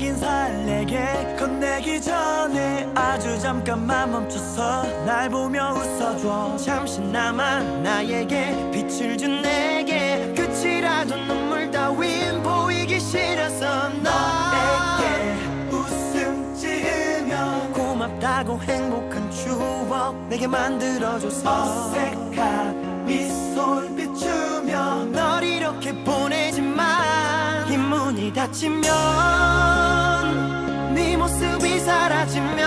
인사를 내게 건네기 전에 아주 잠깐만 멈춰서 날 보며 웃어줘. 잠시 나마 나에게 빛을 준 내게 끝이라도 눈물 따윈 보이기 싫어서 너에게 웃음 지으며 고맙다고 행복한 추억 내게 만들어줘서 어색한 미소를 비추며 널 이렇게 보내지만 이 문이 닫히면 네 모습이 사라지면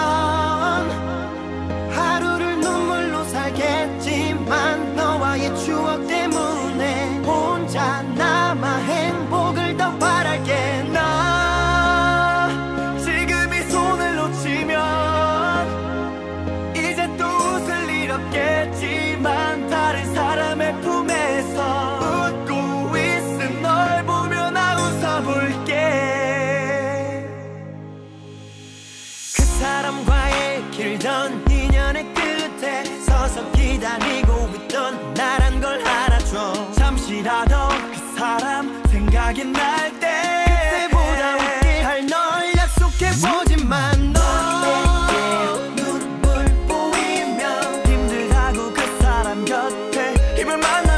하루를 눈물로 살겠지만 너와의 추억 때문에 혼자 남아 잠시라도 그 사람 생각이 날 때 그때보다 웃게 할 널 약속해보지만 너에게 눈물 보이며 힘들다고 그 사람 곁에 힘을만 남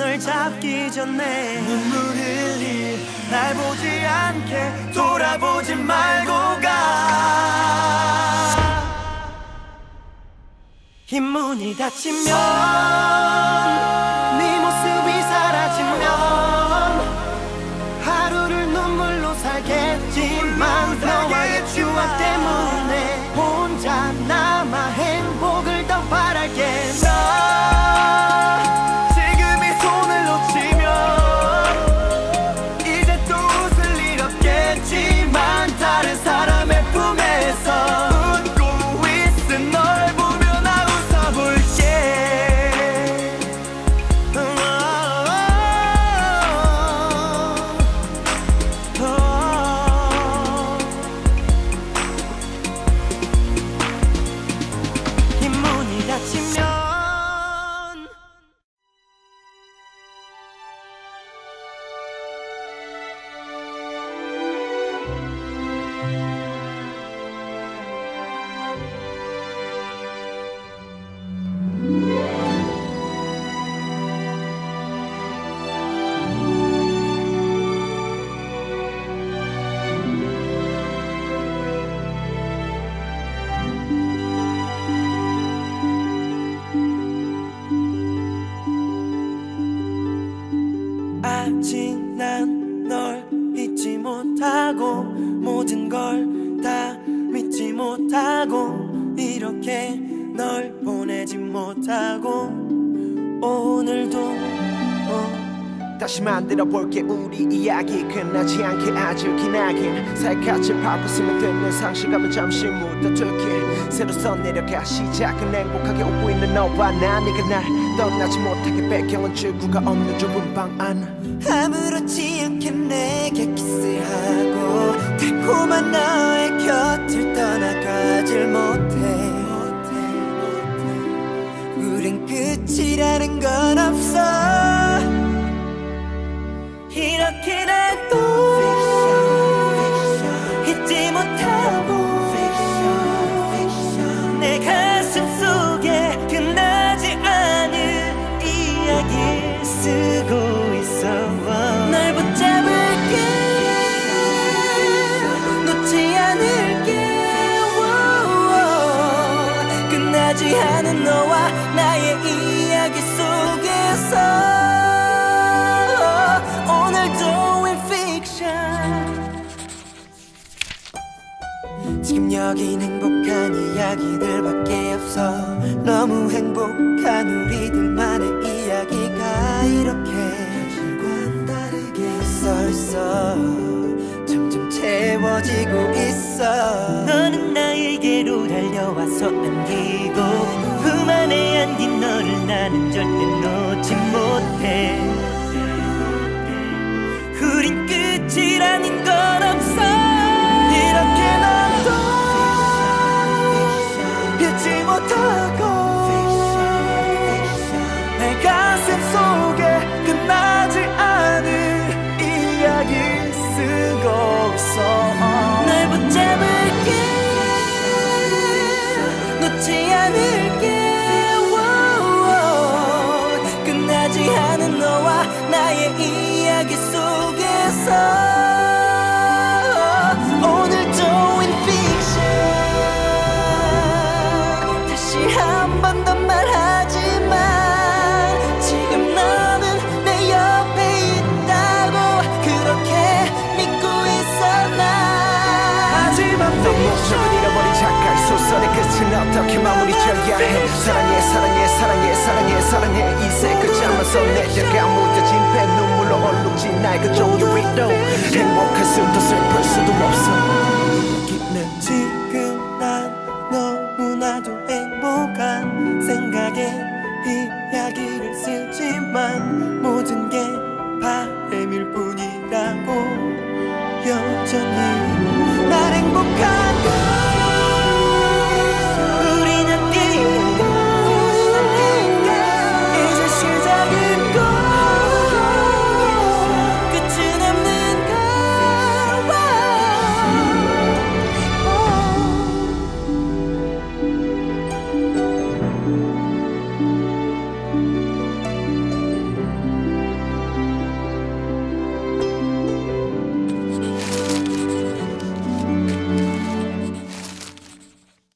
널 잡기 전에 눈물 흘리 날 보지 않게 돌아보지 말고 가이 문이 닫히면 못하고 이렇게 널 보내지 못하고 오늘도 어, 다시 만들어 볼게 우리 이야기. 끝나지 않게 아주 기나긴 살갗을 바꿨으면 되는 상실감을 잠시 묻어둘게 새로 써내려가 시작은 행복하게 웃고 있는 너와 나 네가 날 떠나지 못하게 배경은 출구가 없는 좁은 방 안. 아무렇지 않게 내게 키스하고 달콤한 너 끝이라는 건 없어. 이렇게 난또 잊지 못하고 내 가슴 속에 끝나지 않은 이야기를 쓰고 있어. 널 붙잡을게. 놓지 않을게. 너와 지금 여긴 행복한 이야기들밖에 없어. 너무 행복한 우리들만의 이야기가 이렇게 현실과는 다르게 썰써 점점 채워지고 있어. 너는 나에게로 달려와서 안기고 품 안에 안긴 너를 나는 절대 놓지 끝나지 않은 너와 나의 이야기 속에서. 오늘도 fiction. 다시 한 번 더 말하지만 지금 너는 내 옆에 있다고 그렇게 믿고 있어 나. 하지만 넌 목적을 잃어버린 작가의 소설의 끝은 어떻게 마무리 져야 해. 사랑해 사랑해 사랑해 벌써 내려가 무뎌진 배 눈물로 얼룩진 날 그저 유리로 행복할 수도 슬플 수도 없어. 깊는 지